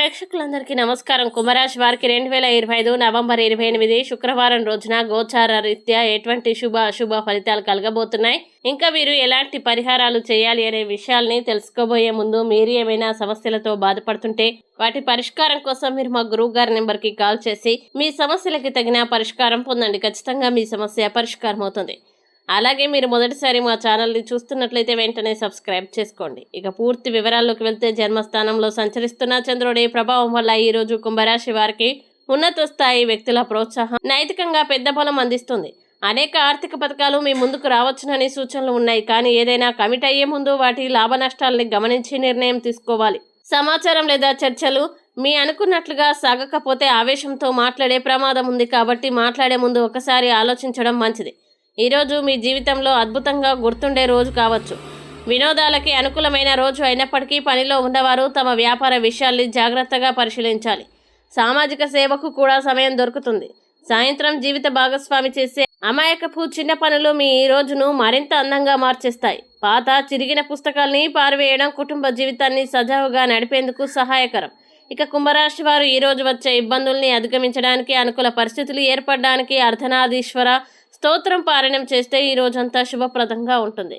ప్రేక్షకులందరికీ నమస్కారం. కుంభరాశి వారికి రెండు వేల ఇరవై ఐదు నవంబర్ ఇరవై ఎనిమిది శుక్రవారం రోజున గోచార రీత్యా ఎటువంటి శుభ అశుభ ఫలితాలు కలగబోతున్నాయి? ఇంకా వీరు ఎలాంటి పరిహారాలు చేయాలి అనే విషయాల్ని తెలుసుకోబోయే ముందు మీరు ఏమైనా సమస్యలతో బాధపడుతుంటే వాటి పరిష్కారం కోసం మీరు మా గురువు గారి నెంబర్కి కాల్ చేసి మీ సమస్యలకి తగిన పరిష్కారం పొందండి. ఖచ్చితంగా మీ సమస్య పరిష్కారం అవుతుంది అలాగే మీరు మొదటిసారి మా ఛానల్ని చూస్తున్నట్లయితే వెంటనే సబ్స్క్రైబ్ చేసుకోండి. ఇక పూర్తి వివరాల్లోకి వెళ్తే జన్మస్థానంలో సంచరిస్తున్న చంద్రుడి ప్రభావం వల్ల ఈరోజు కుంభరాశి వారికి ఉన్నత స్థాయి వ్యక్తుల ప్రోత్సాహం నైతికంగా పెద్ద బలం అందిస్తుంది. అనేక ఆర్థిక పథకాలు మీ ముందుకు రావచ్చునని సూచనలు ఉన్నాయి. కానీ ఏదైనా కమిట్ అయ్యే ముందు వాటి లాభ నష్టాలని గమనించి నిర్ణయం తీసుకోవాలి. సమాచారం లేదా చర్చలు మీ అనుకున్నట్లుగా సాగకపోతే ఆవేశంతో మాట్లాడే ప్రమాదం ఉంది కాబట్టి మాట్లాడే ముందు ఒకసారి ఆలోచించడం మంచిది. ఈరోజు మీ జీవితంలో అద్భుతంగా గుర్తుండే రోజు కావచ్చు. వినోదాలకి అనుకూలమైన రోజు అయినప్పటికీ పనిలో ఉన్నవారు తమ వ్యాపార విషయాల్ని జాగ్రత్తగా పరిశీలించాలి. సామాజిక సేవకు కూడా సమయం దొరుకుతుంది. సాయంత్రం జీవిత భాగస్వామి చేసే అమాయకపు చిన్న పనులు మీ ఈ రోజును మరింత అందంగా మార్చేస్తాయి. పాత చిరిగిన పుస్తకాల్ని పారవేయడం కుటుంబ జీవితాన్ని సజావుగా నడిపేందుకు సహాయకరం. ఇక కుంభరాశి వారు ఈరోజు వచ్చే ఇబ్బందుల్ని అధిగమించడానికి అనుకూల పరిస్థితులు ఏర్పడడానికి అర్ధనాదీశ్వర స్తోత్రం పారాయణం చేస్తే ఈ రోజంతా శుభప్రదంగా ఉంటుంది.